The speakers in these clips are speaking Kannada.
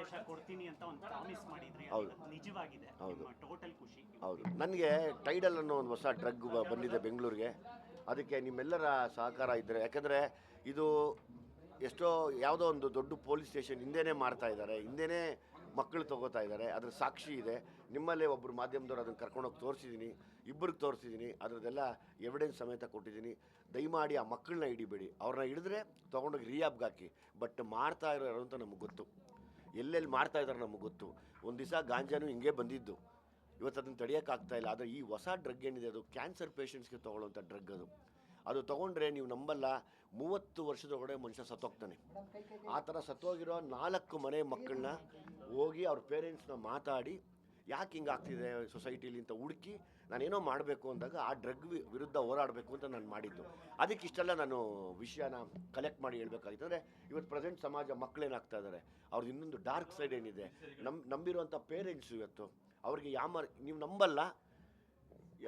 ಆದೇಶ ಕೊಡ್ತೀನಿ ಅಂತ ಒಂದು ಪ್ರಾಮಿಸ್ ಮಾಡಿದ್ರಿ ಹೌದು. ನಿಜವಾಗಿದೆ. ಹೌದು. ಟೋಟಲ್ ಖುಷಿ. ಹೌದು. ನನಗೆ ಟೈಡಲ್ ಅನ್ನೋ ಒಂದು ಹೊಸ ಡ್ರಗ್ ಬಂದಿದೆ ಬೆಂಗಳೂರಿಗೆ. ಅದಕ್ಕೆ ನಿಮ್ಮೆಲ್ಲರ ಸಹಕಾರ ಇದ್ದರೆ ಯಾಕಂದರೆ ಇದು ಎಷ್ಟೋ ಯಾವುದೋ ಒಂದು ದೊಡ್ಡ ಪೊಲೀಸ್ ಸ್ಟೇಷನ್ ಹಿಂದೆನೇ ಮಾಡ್ತಾ ಇದ್ದಾರೆ. ಹಿಂದೆನೇ ಮಕ್ಕಳು ತಗೋತಾ ಇದ್ದಾರೆ. ಅದ್ರ ಸಾಕ್ಷಿ ಇದೆ. ನಿಮ್ಮಲ್ಲೇ ಒಬ್ಬರು ಮಾಧ್ಯಮದವ್ರು ಅದನ್ನು ಕರ್ಕೊಂಡೋಗಿ ತೋರಿಸಿದ್ದೀನಿ ಇಬ್ಬರಿಗೆ ತೋರಿಸಿದ್ದೀನಿ ಅದರದ್ದೆಲ್ಲ ಎವಿಡೆನ್ಸ್ ಸಮೇತ ಕೊಟ್ಟಿದ್ದೀನಿ ದಯಮಾಡಿ ಆ ಮಕ್ಕಳನ್ನ ಹಿಡಿಬೇಡಿ. ಅವ್ರನ್ನ ಹಿಡಿದ್ರೆ ತೊಗೊಂಡೋಗಿ ರಿಯಾಬ್ಗೆ ಹಾಕಿ. ಬಟ್ ಮಾಡ್ತಾ ಇರೋರು ಅಂತ ನಮಗೆ ಗೊತ್ತು. ಎಲ್ಲೆಲ್ಲಿ ಮಾಡ್ತಾ ಇದ್ದಾರೆ ನಮಗೆ ಗೊತ್ತು. ಒಂದು ದಿವಸ ಗಾಂಜಾನು ಹಿಂಗೆ ಬಂದಿದ್ದು. ಇವತ್ತು ಅದನ್ನು ತಡೆಯೋಕ್ಕಾಗ್ತಾ ಇಲ್ಲ. ಆದರೆ ಈ ಹೊಸ ಡ್ರಗ್ ಏನಿದೆ, ಅದು ಕ್ಯಾನ್ಸರ್ ಪೇಷಂಟ್ಸ್ಗೆ ತೊಗೊಳ್ಳೋಂಥ ಡ್ರಗ್ ಅದು. ಅದು ತೊಗೊಂಡ್ರೆ ನೀವು ನಂಬಲ್ಲ, ಮೂವತ್ತು ವರ್ಷದೊಳಗಡೆ ಮನುಷ್ಯ ಸತ್ತೋಗ್ತಾನೆ. ಆ ಥರ ಸತ್ತೋಗಿರೋ ನಾಲ್ಕು ಮನೆ ಮಕ್ಕಳನ್ನ ಹೋಗಿ ಅವ್ರ ಪೇರೆಂಟ್ಸ್ನ ಮಾತಾಡಿ ಯಾಕೆ ಹಿಂಗೆ ಆಗ್ತಿದೆ ಸೊಸೈಟಿಲಿ ಅಂತ ಹುಡುಕಿ ನಾನೇನೋ ಮಾಡಬೇಕು ಅಂದಾಗ ಆ ಡ್ರಗ್ ವಿರುದ್ಧ ಹೋರಾಡಬೇಕು ಅಂತ ನಾನು ಮಾಡಿದ್ದು. ಅದಕ್ಕೆ ಇಷ್ಟೆಲ್ಲ ನಾನು ವಿಷಯನ ಕಲೆಕ್ಟ್ ಮಾಡಿ ಹೇಳಬೇಕಾಗಿತ್ತು. ಅಂದರೆ ಇವತ್ತು ಪ್ರೆಸೆಂಟ್ ಸಮಾಜ ಮಕ್ಕಳೇನಾಗ್ತಾ ಇದ್ದಾರೆ ಅವ್ರದ್ದು ಇನ್ನೊಂದು ಡಾರ್ಕ್ ಸೈಡ್ ಏನಿದೆ. ನಮ್ಮ ನಂಬಿರುವಂಥ ಪೇರೆಂಟ್ಸ್ ಇವತ್ತು, ಅವ್ರಿಗೆ ಯಾಮ ನೀವು ನಂಬಲ್ಲ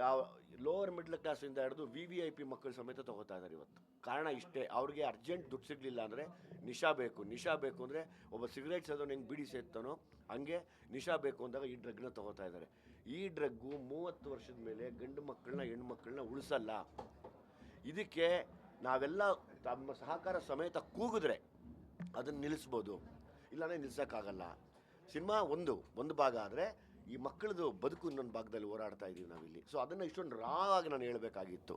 ಯಾವ ಲೋವರ್ ಮಿಡ್ಲ್ ಕ್ಲಾಸಿಂದ ಹಿಡಿದು ವಿ ವಿ ಐ ಪಿ ಮಕ್ಕಳು ಸಮೇತ ತಗೋತಾ ಇದ್ದಾರೆ ಇವತ್ತು. ಕಾರಣ ಇಷ್ಟೇ, ಅವ್ರಿಗೆ ಅರ್ಜೆಂಟ್ ದುಡ್ಡು ಸಿಗಲಿಲ್ಲ ಅಂದರೆ ನಿಶಾ ಬೇಕು. ನಿಶಾ ಬೇಕು ಅಂದರೆ ಒಬ್ಬ ಸಿಗರೇಟ್ ಸೇದೋನು ಹೆಂಗೆ ಬಿಡಿ ಸೇರ್ತಾನೋ ಹಂಗೆ ನಿಶಾ ಬೇಕು ಅಂದಾಗ ಈ ಡ್ರಗ್ನ ತಗೋತಾ ಇದ್ದಾರೆ ಈ ಡ್ರಗ್ಗು ಮೂವತ್ತು ವರ್ಷದ ಮೇಲೆ ಗಂಡು ಮಕ್ಕಳನ್ನ, ಹೆಣ್ಣು ಮಕ್ಕಳನ್ನ ಉಳಿಸಲ್ಲ. ಇದಕ್ಕೆ ನಾವೆಲ್ಲ ತಮ್ಮ ಸಹಕಾರ ಸಮೇತ ಕೂಗಿದ್ರೆ ಅದನ್ನು ನಿಲ್ಲಿಸ್ಬೋದು. ಇಲ್ಲಾಂದರೆ ನಿಲ್ಲಿಸೋಕ್ಕಾಗಲ್ಲ ಸಿನಿಮಾ ಒಂದು ಒಂದು ಭಾಗ ಆದರೆ ಈ ಮಕ್ಕಳದು ಬದುಕು ಇನ್ನೊಂದು ಭಾಗದಲ್ಲಿ ಓಡಾಡ್ತಾ ಇದ್ದೀವಿ ನಾವಿಲ್ಲಿ. ಸೊ ಅದನ್ನು ಇಷ್ಟೊಂದು ರಾ ಆಗಿ ನಾನು ಹೇಳಬೇಕಾಗಿತ್ತು.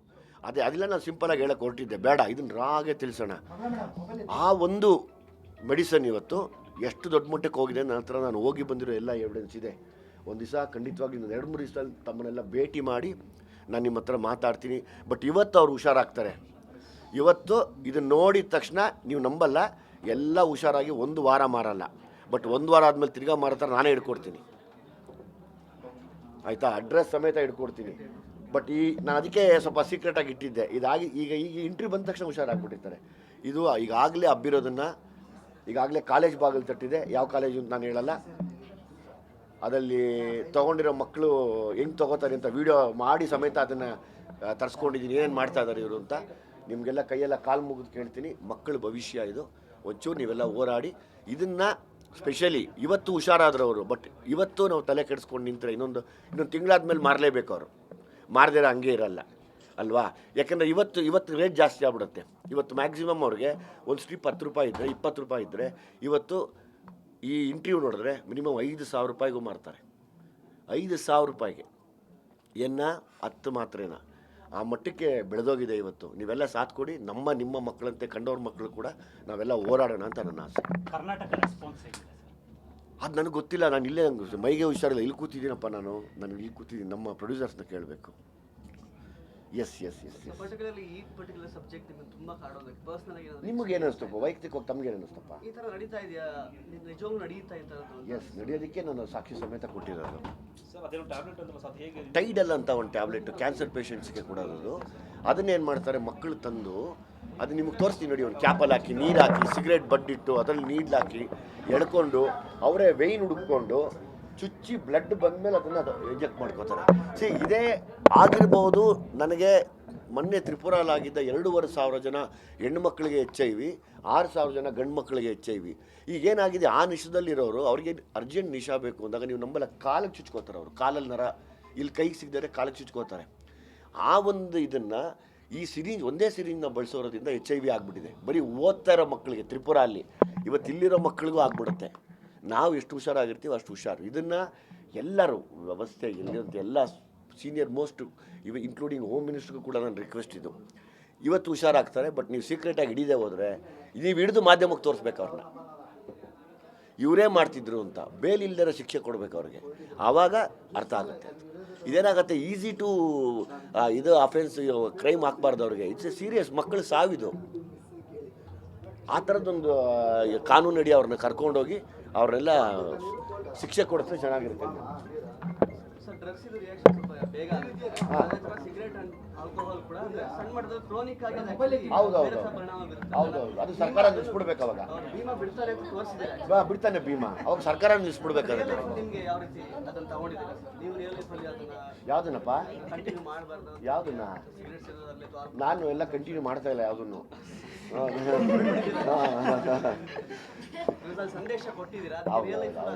ಅದೇ, ಅದೆಲ್ಲ ನಾನು ಸಿಂಪಲಾಗಿ ಹೇಳಕ್ಕೆ ಹೊರಟಿದ್ದೆ. ಬೇಡ, ಇದನ್ನು ರಾ ಆಗೇ ತಿಳಿಸೋಣ. ಆ ಒಂದು ಮೆಡಿಸನ್ ಇವತ್ತು ಎಷ್ಟು ದೊಡ್ಡ ಮಟ್ಟಕ್ಕೆ ಹೋಗಿದೆ ನನ್ನ ಹತ್ರ ನಾನು ಹೋಗಿ ಬಂದಿರೋ ಎಲ್ಲ ಎವಿಡೆನ್ಸ್ ಇದೆ. ಒಂದು ದಿವಸ ಖಂಡಿತವಾಗಿ ಇನ್ನೊಂದು ಎರಡು ಮೂರು ದಿವಸದಲ್ಲಿ ತಮ್ಮನ್ನೆಲ್ಲ ಭೇಟಿ ಮಾಡಿ ನಾನು ನಿಮ್ಮ ಹತ್ರ ಮಾತಾಡ್ತೀನಿ. ಬಟ್ ಇವತ್ತು ಅವ್ರು ಹುಷಾರಾಗ್ತಾರೆ. ಇವತ್ತು ಇದನ್ನು ನೋಡಿದ ತಕ್ಷಣ ನೀವು ನಂಬಲ್ಲ, ಎಲ್ಲ ಹುಷಾರಾಗಿ ಒಂದು ವಾರ ಮಾರಲ್ಲ. ಬಟ್ ಒಂದು ವಾರ ಆದಮೇಲೆ ತಿರ್ಗಾ ಮಾರತ್ತಾರೆ ನಾನೇ ಹಿಡ್ಕೊಡ್ತೀನಿ. ಆಯಿತಾ? ಅಡ್ರೆಸ್ ಸಮೇತ ಇಟ್ಕೊಡ್ತೀನಿ ಬಟ್ ಈ ನಾನು ಅದಕ್ಕೆ ಸ್ವಲ್ಪ ಸೀಕ್ರೆಟಾಗಿ ಇಟ್ಟಿದ್ದೆ. ಇದಾಗಿ ಈಗ ಈಗ ಇಂಟ್ರಿ ಬಂದ ತಕ್ಷಣ ಹುಷಾರಾಗ್ಬಿಟ್ಟಿರ್ತಾರೆ. ಇದು ಈಗಾಗಲೇ ಹಬ್ಬಿರೋದನ್ನು ಈಗಾಗಲೇ ಕಾಲೇಜ್ ಬಾಗಿಲು ತಟ್ಟಿದೆ. ಯಾವ ಕಾಲೇಜು ಅಂತ ನಾನು ಹೇಳಲ್ಲ. ಅದರಲ್ಲಿ ತೊಗೊಂಡಿರೋ ಮಕ್ಕಳು ಹೆಂಗೆ ತೊಗೋತಾರೆ ಅಂತ ವಿಡಿಯೋ ಮಾಡಿ ಸಮೇತ ಅದನ್ನು ತರಿಸ್ಕೊಂಡಿದ್ದೀನಿ ಏನೇನು ಮಾಡ್ತಾ ಇದ್ದಾರೆ ಇವರು ಅಂತ. ನಿಮಗೆಲ್ಲ ಕೈಯೆಲ್ಲ ಕಾಲು ಮುಗಿದು ಕೇಳ್ತೀನಿ. ಮಕ್ಕಳ ಭವಿಷ್ಯ ಇದು. ಒಂಚೂರು ನೀವೆಲ್ಲ ಹೋರಾಡಿ. ಇದನ್ನು ಸ್ಪೆಷಲಿ ಇವತ್ತು ಹುಷಾರಾದ್ರವರು ಬಟ್ ಇವತ್ತು ನಾವು ತಲೆ ಕೆಡಿಸ್ಕೊಂಡು ನಿಂತರೆ ಇನ್ನೊಂದು ಇನ್ನೊಂದು ತಿಂಗಳಾದ್ಮೇಲೆ ಮಾರಲೇಬೇಕು ಅವರು. ಮಾರದಿರ ಹಂಗೆ ಇರಲ್ಲ, ಅಲ್ವಾ? ಯಾಕಂದರೆ ಇವತ್ತು ಇವತ್ತು ರೇಟ್ ಜಾಸ್ತಿ ಆಗ್ಬಿಡುತ್ತೆ. ಇವತ್ತು ಮ್ಯಾಕ್ಸಿಮಮ್ ಅವ್ರಿಗೆ ಒಂದು ಸ್ಟ್ರಿಪ್ ಹತ್ತು ರೂಪಾಯಿ ಇದ್ದರೆ ಇಪ್ಪತ್ತು ರೂಪಾಯಿ ಇದ್ದರೆ ಇವತ್ತು ಈ ಇಂಟರ್ವ್ಯೂ ನೋಡಿದ್ರೆ ಮಿನಿಮಮ್ ಐದು ಸಾವಿರ ರೂಪಾಯಿಗೂ ಮಾರ್ತಾರೆ. ಐದು ಸಾವಿರ ರೂಪಾಯಿಗೆ. ಎನ್ನ ಹತ್ತು ಮಾತ್ರೇನ. ಆ ಮಟ್ಟಕ್ಕೆ ಬೆಳೆದೋಗಿದೆ ಇವತ್ತು. ನೀವೆಲ್ಲ ಸಾಥ್ ಕೊಡಿ. ನಮ್ಮ ನಿಮ್ಮ ಮಕ್ಕಳಂತೆ ಕಂಡವ್ರ ಮಕ್ಕಳು ಕೂಡ ನಾವೆಲ್ಲ ಹೋರಾಡೋಣ ಅಂತ ನನ್ನ ಆಸೆ. ಕರ್ನಾಟಕ ರೆಸ್ಪಾನ್ಸ್ ಹೇಗಿದೆ ಸರ್? ಅದು ನನಗೆ ಗೊತ್ತಿಲ್ಲ. ನಾನು ಇಲ್ಲೇ ನಂಗೆ ಮೈಗೆ ಹುಷಾರಿಲ್ಲ. ಇಲ್ಲಿ ಕೂತಿದ್ದೀನಪ್ಪ ನಾನು. ನನಗೆ ಇಲ್ಲಿ ಕೂತಿದ್ದೀನಿ. ನಮ್ಮ ಪ್ರೊಡ್ಯೂಸರ್ಸ್ನ ಕೇಳಬೇಕು. Yes yes yes yes particularly ಈ ಪರ್ಟಿಕ್ಯುಲರ್ ಸಬ್ಜೆಕ್ಟ್ ನಿಮಗೆ ತುಂಬಾ ಕಾಡೋದು ಪರ್ಸನಲ್ ಆಗಿ ಏನಾದ್ರು ನಿಮಗೆ ಏನು ಅನಿಸ್ತಪ್ಪ? ವೈಯಕ್ತಿಕವಾಗಿ ತಮ್ಗೆ ಏನು ಅನಿಸ್ತಪ್ಪ? ಈ ತರ ನಡೀತಾ ಇದೆಯಾ? ನಿಜವಾಗ್ಲೂ ನಡೀತಾ ಅಂತ ಎಸ್ ನಡೆಯೋದಕ್ಕೆ ನಾನು ಸಾಕ್ಷಿ ಸಮೇತ ಕೊಟ್ಟಿರೋದು. ಸರ್ ಅದೇನೋ ಟ್ಯಾಬ್ಲೆಟ್ ಅಂದ್ರಲ್ಲ ಸರ್ ಹೇಗೆ ಟೈಡಲ್ ಅಂತ ಒಂದು ಟ್ಯಾಬ್ಲೆಟ್ ಕ್ಯಾನ್ಸರ್ ಪೇಷಂಟ್ಸ್ಗೆ ಕೊಡೋದು. ಅದನ್ನೇನು ಮಾಡ್ತಾರೆ ಮಕ್ಕಳು ತಂದು ಅದು ನಿಮಗೆ ತೋರಿಸ್ತೀನಿ ನೋಡಿ ಒಂದು ಕ್ಯಾಪಲ್ಲಿ ಹಾಕಿ ನೀರು ಹಾಕಿ ಸಿಗರೇಟ್ ಬಡ್ಡಿಟ್ಟು ಅದರಲ್ಲಿ ನೀಡ್ಲಾಕಿ ಎಳ್ಕೊಂಡು ಅವರೇ ವೆಯ್ನ್ ಹುಡುಕೊಂಡು ಚುಚ್ಚಿ ಬ್ಲಡ್ ಬಂದಮೇಲೆ ಅದನ್ನು ಅದು ಇಂಜೆಕ್ಟ್ ಮಾಡ್ಕೋತಾರೆ. ಸಿ ಇದೇ ಆಗಿರ್ಬೋದು, ನನಗೆ ಮೊನ್ನೆ ತ್ರಿಪುರಾಲಾಗಿದ್ದ ಎರಡೂವರೆ ಸಾವಿರ ಜನ ಹೆಣ್ಮಕ್ಳಿಗೆ ಎಚ್ ಐ ವಿ ಆರು ಸಾವಿರ ಜನ ಗಂಡು ಮಕ್ಕಳಿಗೆ ಎಚ್ ಐ ವಿ ಈಗೇನಾಗಿದೆ ಆ ನಿಶದಲ್ಲಿರೋರು ಅವ್ರಿಗೆ ಅರ್ಜೆಂಟ್ ನಿಶಾ ಬೇಕು ಅಂದಾಗ ನೀವು ನಂಬಲ್ಲ ಕಾಲಿಗೆ ಚುಚ್ಕೋತಾರೆ ಅವರು. ಕಾಲಲ್ಲಿ ನರ, ಇಲ್ಲಿ ಕೈಗೆ ಸಿಗದರೆ ಕಾಲಿಗೆ ಚುಚ್ಕೋತಾರೆ. ಆ ಒಂದು ಇದನ್ನು ಈ ಸಿರಿಂಜ್, ಒಂದೇ ಸಿರಿಂಜ್ನ ಬಳಸೋದ್ರಿಂದ ಎಚ್ ಐ ವಿ ಆಗಿಬಿಟ್ಟಿದೆ. ಬರೀ ಓದ್ತಾ ಇರೋ ಮಕ್ಕಳಿಗೆ, ತ್ರಿಪುರ ಅಲ್ಲಿ. ಇವತ್ತು ಇಲ್ಲಿರೋ ಮಕ್ಕಳಿಗೂ ಆಗ್ಬಿಡುತ್ತೆ. ನಾವು ಎಷ್ಟು ಹುಷಾರಾಗಿರ್ತೀವಿ ಅಷ್ಟು ಹುಷಾರು. ಇದನ್ನು ಎಲ್ಲರೂ ವ್ಯವಸ್ಥೆ ಎಲ್ಲಿರುವಂಥ ಎಲ್ಲ ಸೀನಿಯರ್ ಮೋಸ್ಟ್ ಇವ ಇನ್ಕ್ಲೂಡಿಂಗ್ ಹೋಮ್ ಮಿನಿಸ್ಟ್ರಿಗೂ ಕೂಡ ನನ್ನ ರಿಕ್ವೆಸ್ಟ್ ಇದು. ಇವತ್ತು ಹುಷಾರಾಗ್ತಾರೆ ಬಟ್ ನೀವು ಸೀಕ್ರೆಟಾಗಿ ಹಿಡಿದೇ ಹೋದರೆ ನೀವು ಹಿಡಿದು ಮಾಧ್ಯಮಕ್ಕೆ ತೋರಿಸ್ಬೇಕು ಅವ್ರನ್ನ. ಇವರೇ ಮಾಡ್ತಿದ್ರು ಅಂತ. ಬೇಲ್ ಇಲ್ದಿರೋ ಶಿಕ್ಷೆ ಕೊಡಬೇಕು ಅವ್ರಿಗೆ. ಆವಾಗ ಅರ್ಥ ಆಗುತ್ತೆ. ಇದೇನಾಗುತ್ತೆ ಈಸಿ ಟು ಇದು ಅಫೆನ್ಸ್ ಕ್ರೈಮ್ ಹಾಕ್ಬಾರ್ದು ಅವ್ರಿಗೆ ಇಟ್ಸ್ ಎ ಸೀರಿಯಸ್ ಮಕ್ಕಳು ಸಾವಿದು. ಆ ಥರದ್ದೊಂದು ಕಾನೂನಡಿ ಅವ್ರನ್ನ ಕರ್ಕೊಂಡೋಗಿ ಅವ್ರನ್ನೆಲ್ಲ ಶಿಕ್ಷೆ ಇದು ಚೆನ್ನಾಗಿರುತ್ತೆ ಅದೇ ಸರ್ಕಾರ ನಿಲ್ಲಿಸ್ಬಿಡ್ಬೇಕು ಅವಾಗ. ಬಿಡ್ತಾನೆ ಭೀಮಾ. ಅವಾಗ ಸರ್ಕಾರ ಅಲ್ಲಿ ಯಾವ್ದನ್ನಪ್ಪ? ಯಾವ್ದನ್ನ? ನಾನು ಎಲ್ಲ ಕಂಟಿನ್ಯೂ ಮಾಡ್ತಾ ಇಲ್ಲ ಯಾವುದನ್ನು. ತುಂಬಾ ಹೌದು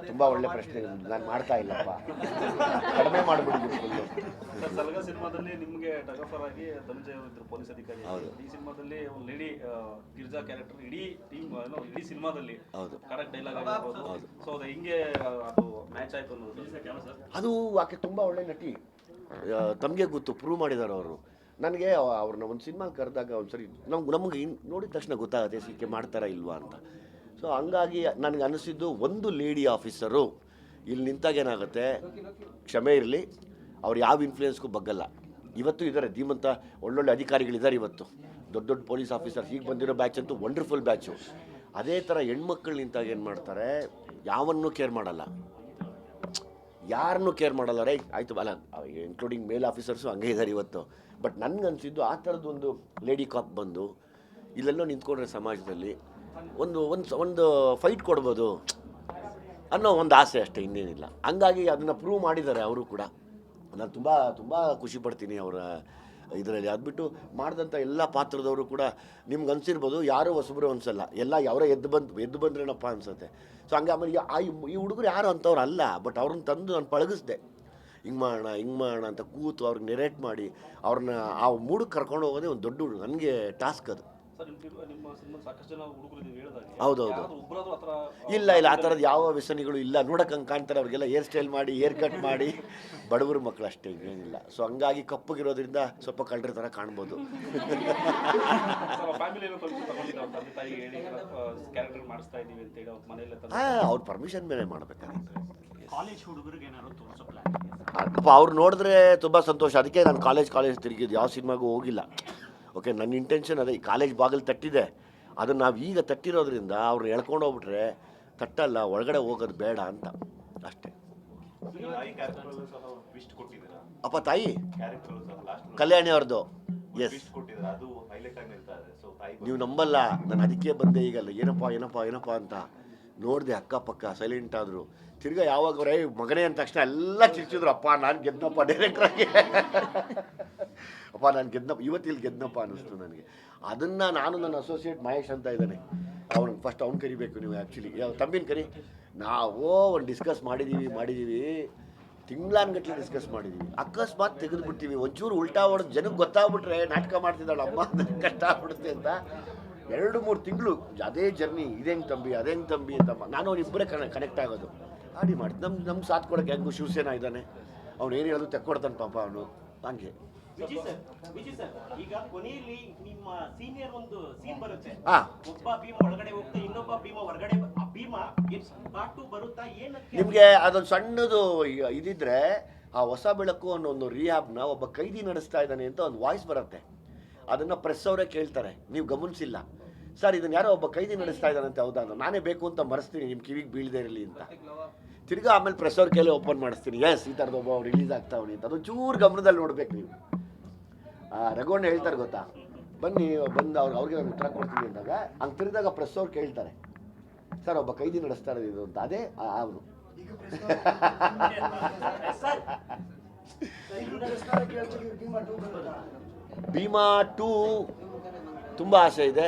ತುಂಬ ಒಳ್ಳೆ ಪ್ರಶ್ನೆ. ನಾನು ಮಾಡ್ತಾ ಇಲ್ಲಪ್ಪ. ಕಡಿಮೆ ಸರ್ ಸಲಗ ಸಿನಿಮಾದಲ್ಲಿ ನಿಮಗೆ ಟಗಫರ್ ಆಗಿ ಧನಂಜಯ ಅವರು ಇದ್ರು ಪೊಲೀಸ್ ಅಧಿಕಾರಿ. ಈ ಸಿನಿಮಾದಲ್ಲಿ ಒಂದು ಲೇಡಿ ಗಿರ್ಜಾ ಕ್ಯಾರೆಕ್ಟರ್ ಇಡೀ ಟೀಮ್ ಏನೋ ಇಡೀ ಸಿನಿಮಾದಲ್ಲಿ ಹೌದು. ಕರೆಕ್ಟ್ ಡೈಲಾಗ್ ಆಗಿರ್ಬೋದು. ಸೊ ಅದು ಹಿಂಗೆ ಅದು ಮ್ಯಾಚ್ ಆಯ್ತು ಅನ್ನೋದು? ಅದು ಆಕೆ ತುಂಬ ಒಳ್ಳೆ ನಟಿ. ತಮಗೆ ಗೊತ್ತು ಪ್ರೂವ್ ಮಾಡಿದ್ದಾರೆ ಅವರು. ನನಗೆ ಅವ್ರನ್ನ ಒಂದು ಸಿನಿಮಾ ಕರೆದಾಗ ಒಂದು ಸರಿ ನಮ್ಗೆ ನಮಗೆ ಇನ್ ನೋಡಿದ ತಕ್ಷಣ ಗೊತ್ತಾಗುತ್ತೆ ಸಿಕ್ಕೆ ಮಾಡ್ತಾರಾ ಇಲ್ವಾ ಅಂತ. ಸೊ ಹಂಗಾಗಿ ನನಗೆ ಅನಿಸಿದ್ದು ಒಂದು ಲೇಡಿ ಆಫೀಸರು ಇಲ್ಲಿ ನಿಂತಾಗ ಏನಾಗುತ್ತೆ ಕ್ಷಮೆ ಇರಲಿ ಅವ್ರು ಯಾವ ಇನ್ಫ್ಲೂಯೆನ್ಸ್ಗೂ ಬಗ್ಗಲ್ಲ. ಇವತ್ತು ಇದ್ದಾರೆ ಧೀಮಂತ ಒಳ್ಳೊಳ್ಳೆ ಅಧಿಕಾರಿಗಳಿದ್ದಾರೆ ಇವತ್ತು. ದೊಡ್ಡ ದೊಡ್ಡ ಪೊಲೀಸ್ ಆಫೀಸರ್ಸ್ ಈಗ ಬಂದಿರೋ ಬ್ಯಾಚ್ ಅಂತೂ ವಂಡರ್ಫುಲ್ ಬ್ಯಾಚು ಅದೇ ಥರ ಹೆಣ್ಮಕ್ಳು ನಿಂತಾಗ ಏನು ಮಾಡ್ತಾರೆ, ಯಾವನ್ನೂ ಕೇರ್ ಮಾಡಲ್ಲ. ಯಾರನ್ನೂ ಕೇರ್ ಮಾಡಲ್ಲ, ರೈ, ಆಯಿತು, ಅಲ್ಲ ಇನ್ಕ್ಲೂಡಿಂಗ್ ಮೇಲ್ ಆಫೀಸರ್ಸು ಹಂಗೆ ಇದ್ದಾರೆ ಇವತ್ತು. ಬಟ್ ನನಗನ್ಸಿದ್ದು ಆ ಥರದ್ದೊಂದು ಲೇಡಿ ಕಾಪ್ ಬಂದು, ಇಲ್ಲೆಲ್ಲೋ ನಿಂತ್ಕೊಂಡ್ರೆ ಸಮಾಜದಲ್ಲಿ ಒಂದು ಒಂದು ಒಂದು ಫೈಟ್ ಕೊಡ್ಬೋದು ಅನ್ನೋ ಒಂದು ಆಸೆ ಅಷ್ಟೇ, ಇನ್ನೇನಿಲ್ಲ. ಹಂಗಾಗಿ ಅದನ್ನು ಪ್ರೂವ್ ಮಾಡಿದ್ದಾರೆ ಅವರು ಕೂಡ. ನಾನು ತುಂಬ ತುಂಬ ಖುಷಿ ಪಡ್ತೀನಿ ಅವರ ಇದರಲ್ಲಿ. ಅದ್ಬಿಟ್ಟು ಮಾಡಿದಂಥ ಎಲ್ಲ ಪಾತ್ರದವರು ಕೂಡ ನಿಮ್ಗೆ ಅನಿಸಿರ್ಬೋದು, ಯಾರೂ ಹೊಸಬ್ರು ಅನಿಸಲ್ಲ. ಎಲ್ಲ ಯಾರೋ ಎದ್ದು ಬಂದು, ಎದ್ದು ಬಂದ್ರೇನಪ್ಪ ಅನ್ಸುತ್ತೆ. ಸೊ ಹಂಗೆ ಆಮೇಲೆ ಆ ಈ ಹುಡುಗರು ಯಾರು ಅಂಥವ್ರು ಅಲ್ಲ ಬಟ್ ಅವ್ರನ್ನ ತಂದು ನಾನು ಪಳಗಿಸ್ದೆ. ಹಿಂಗೆ ಮಾಡೋಣ ಹಿಂಗೆ ಮಾಡೋಣ ಅಂತ ಕೂತು ಅವ್ರಿಗೆ ನೆರೇಟ್ ಮಾಡಿ ಅವ್ರನ್ನ ಆ ಮೂಡಕ್ಕೆ ಕರ್ಕೊಂಡು ಹೋಗೋದೇ ಒಂದು ದೊಡ್ಡ ನನಗೆ ಟಾಸ್ಕ್ ಅದು. ಹೌದೌದು. ಇಲ್ಲ ಇಲ್ಲ ಆ ಥರದ್ದು ಯಾವ ವ್ಯಸನಿಗಳು ಇಲ್ಲ. ನೋಡಕ್ಕೆ ಹಂಗೆ ಕಾಣ್ತಾರೆ ಅವರಿಗೆಲ್ಲ ಹೇರ್ ಸ್ಟೈಲ್ ಮಾಡಿ ಹೇರ್ ಕಟ್ ಮಾಡಿ. ಬಡವರು ಮಕ್ಕಳು ಅಷ್ಟೇ ಏನಿಲ್ಲ. ಸೊ ಹಂಗಾಗಿ ಕಪ್ಪಗಿರೋದ್ರಿಂದ ಸ್ವಲ್ಪ ಕಳ್ಳರ ಥರ ಕಾಣ್ಬೋದು. ಸರ್ ಫ್ಯಾಮಿಲಿ ಏನೋ ಸ್ವಲ್ಪ ತಗೊಂಡಿದ್ದಾರೆ ಅವ್ರ ಹೇಳಿ ಕ್ಯಾರೆಕ್ಟರ್ ಮಾಡಿಸ್ತಾ ಇದೀವಿ ಅಂತ ಹೇಳಿ ಅವ್ರ ಮನೆಯಲ್ಲೇ ತಂದು ಹಾಂ ಅವ್ರ ಪರ್ಮಿಷನ್ ಮೇಲೆ ಮಾಡಬೇಕಾಗುತ್ತೆ. ಕಾಲೇಜ್ ಹುಡುಗರಿಗೆ ಏನಾದ್ರು ತೋರಿಸೋ ಪ್ಲಾನ್ ಪಾಪ ಅವ್ರು ನೋಡಿದ್ರೆ ತುಂಬ ಸಂತೋಷ. ಅದಕ್ಕೆ ನಾನು ಕಾಲೇಜ್ ಕಾಲೇಜ್ ತಿರುಗಿದ್ದು. ಯಾವ ಸಿನಿಮಾಗೂ ಹೋಗಿಲ್ಲ. ಓಕೆ ನನ್ನ ಇಂಟೆನ್ಷನ್ ಅದೇ ಕಾಲೇಜ್ ಬಾಗಿಲು ತಟ್ಟಿದೆ. ಅದನ್ನು ನಾವು ಈಗ ತಟ್ಟಿರೋದ್ರಿಂದ ಅವ್ರು ಎಳ್ಕೊಂಡು ಹೋಗ್ಬಿಟ್ರೆ ತಟ್ಟಲ್ಲ, ಒಳಗಡೆ ಹೋಗೋದು ಬೇಡ ಅಂತ. ಅಷ್ಟೇ. ಅಪ್ಪ, ತಾಯಿ? ಕಲ್ಯಾಣಿ ಅವ್ರದ್ದು ಎಸ್ ನೀವು ನಂಬಲ್ಲ. ನಾನು ಅದಕ್ಕೆ ಬಂದೆ ಈಗಲ್ಲ ಏನಪ್ಪ ಏನಪ್ಪ ಏನಪ್ಪ ಅಂತ. ನೋಡಿದೆ ಅಕ್ಕಪಕ್ಕ ಸೈಲೆಂಟ್ ಆದರು. ತಿರ್ಗಾ ಯಾವಾಗ ರೈ ಮಗನೇ ಅಂದ ತಕ್ಷಣ ಎಲ್ಲ ಚಿರ್ಚಿದ್ರು, ಅಪ್ಪ, ನಾನು ಗೆದ್ದಪ್ಪ ಡೈರೆಕ್ಟ್ರಾಗಿ ಅಪ್ಪ, ನಾನು ಗೆದ್ದನಪ್ಪ ಇವತ್ತಿಲ್ಲಿ ಗೆದ್ದಪ್ಪ ಅನ್ನಿಸ್ತು ನನಗೆ. ಅದನ್ನು ನಾನು ನನ್ನ ಅಸೋಸಿಯೇಟ್ ಮಹೇಶ್ ಅಂತ ಇದ್ದಾನೆ. ಅವ್ನು ಫಸ್ಟ್ ಅವ್ನು ಕರಿಬೇಕು ನೀವು ಆ್ಯಕ್ಚುಲಿ ಯಾವ ತಮ್ಮಿನ ಕರಿ? ನಾವು ಒಂದು ಡಿಸ್ಕಸ್ ಮಾಡಿದ್ದೀವಿ ಮಾಡಿದ್ದೀವಿ ತಿಂಗ್ಳಾನ್ಗಟ್ಲೆ ಡಿಸ್ಕಸ್ ಮಾಡಿದ್ದೀವಿ ಅಕಸ್ಮಾತ್ ತೆಗೆದುಬಿಡ್ತೀವಿ. ಒಂಚೂರು ಉಲ್ಟಾ ಹೊಡೆದು ಜನಕ್ಕೆ ಗೊತ್ತಾಗ್ಬಿಟ್ರೆ ನಾಟಕ ಮಾಡ್ತಿದ್ದಾಳೆ ಅಮ್ಮ ಕಷ್ಟ ಆಗ್ಬಿಡುತ್ತೆ ಅಂತ. ಎರಡು ಮೂರು ತಿಂಗಳು ಅದೇ ಜರ್ನಿ ಇದೇಂಗೆ ತಂಬಿ ಅದೇಂಗೆ ತಂಬಿ ಅಂತ ನಾನು ಅವನಿಬ್ಬರೇ ಕನೆ ಕನೆಕ್ಟ್ ಆಗೋದು. ಆಡಿ ಮಾಡಿ ನಮ್ಮ ನಮ್ಮ ಸಾಥ್ ಕೊಡೋಕೆ ಹೆಂಗು ಶಿವಸೇನಾ ಇದ್ದಾನೆ ಅವ್ನು ಏನು ಹೇಳೋದು ತೆಕ್ಕೊಡ್ತಾನೆ ಪಾಪ ಅವನು. ಹಂಗೆ. ವಿಜಯ್ ಸರ್ ವಿಜಯ್ ಸರ್ ಈಗ ಕೊನೆಯಲ್ಲಿ ನಿಮ್ಮ ಸೀನಿಯರ್ ಒಂದು ಸೀನ್ ಬರುತ್ತೆ. ಹಾಂ ಒಬ್ಬ ಭೀಮ ಒಳಗಡೆ ಹೋಗ್ತಾ ಇನ್ನೊಬ್ಬ ಭೀಮ ಹೊರಗಡೆ ಬ- ಆ ಭೀಮ ಪಾರ್ಟ್ ಟು ಬರುತ್ತಾ ಏನಕ್ಕೆ ನಿಮಗೆ ಅದೊಂದು ಸಣ್ಣದು ಇದಿದ್ರೆ ಆ ಹೊಸ ಬೆಳಕು ಅನ್ನೋ ಒಂದು ರಿಯಾಬ್ನ ಒಬ್ಬ ಕೈದಿ ನಡೆಸ್ತಾ ಇದ್ದಾನೆ ಅಂತ ಒಂದು ವಾಯ್ಸ್ ಬರುತ್ತೆ. ಅದನ್ನು ಪ್ರೆಸ್ ಅವರೇ ಕೇಳ್ತಾರೆ. ನೀವು ಗಮನಿಸಿಲ್ಲ. ಸರ್ ಇದನ್ನು ಯಾರೋ ಒಬ್ಬ ಕೈದಿ ನಡೆಸ್ತಾ ಇದ್ದಾನಂತೆ ಹೌದಾ ನಾನೇ ಬೇಕು ಅಂತ ಮರೆಸ್ತೀನಿ ನಿಮ್ಮ ಕಿವಿಗೆ ಬೀಳದೇ ಇರಲಿ ಅಂತ. ತಿರ್ಗಾ ಆಮೇಲೆ ಪ್ರೆಸ್ ಅವ್ರ ಕೈಲಿ ಓಪನ್ ಮಾಡಿಸ್ತೀನಿ. ಎಸ್ ಈ ಥರದ ಒಬ್ಬ ರಿಲೀಸ್ ಆಗ್ತಾವನಿ ಅಂತ. ಅದು ಚೂರು ಗಮನದಲ್ಲಿ ನೋಡ್ಬೇಕು ನೀವು. ರಘುವಣ್ಣ ಹೇಳ್ತಾರೆ ಗೊತ್ತಾ? ಬನ್ನಿ ಬಂದು ಅವ್ರು ಅವ್ರಿಗೆ ನಾನು ಉತ್ತರ ಕೊಡ್ತೀನಿ ಅಂದಾಗ ಹಂಗೆ ತಿರ್ದಾಗ ಪ್ರೆಸ್ ಅವ್ರು ಕೇಳ್ತಾರೆ. ಸರ್ ಒಬ್ಬ ಕೈದಿ ನಡೆಸ್ತಾ ಇರೋದು ಇದು ಅಂತ. ಅದೇ ಅವನು ಸರ್ ಭೀಮಾ ಟೂ ತುಂಬ ಆಸೆ ಇದೆ.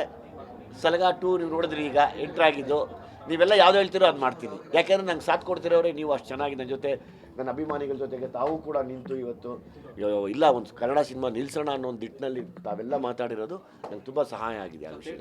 ಸಲಗಾ ಟೂರ್ ನೀವು ನೋಡಿದ್ರಿ ಈಗ ಎಂಟ್ರಾಗಿದ್ದು ನೀವೆಲ್ಲ ಯಾವ್ದು ಹೇಳ್ತೀರೋ ಅದು ಮಾಡ್ತೀನಿ ಯಾಕೆಂದ್ರೆ ನಂಗೆ ಸಾಥ್ ಕೊಡ್ತಿರೋರೆ ನೀವು ಅಷ್ಟು ಚೆನ್ನಾಗಿ ನನ್ನ ಜೊತೆ ನನ್ನ ಅಭಿಮಾನಿಗಳ ಜೊತೆಗೆ ತಾವು ಕೂಡ ನಿಂತು ಇವತ್ತು ಇಲ್ಲ ಒಂದು ಕನ್ನಡ ಸಿನಿಮಾ ನಿಲ್ಸೋಣ ಅನ್ನೋ ಒಂದು ದಿಟ್ಟಿನಲ್ಲಿ ತಾವೆಲ್ಲ ಮಾತಾಡಿರೋದು ನಂಗೆ ತುಂಬ ಸಹಾಯ ಆಗಿದೆ ಆ ವಿಷಯ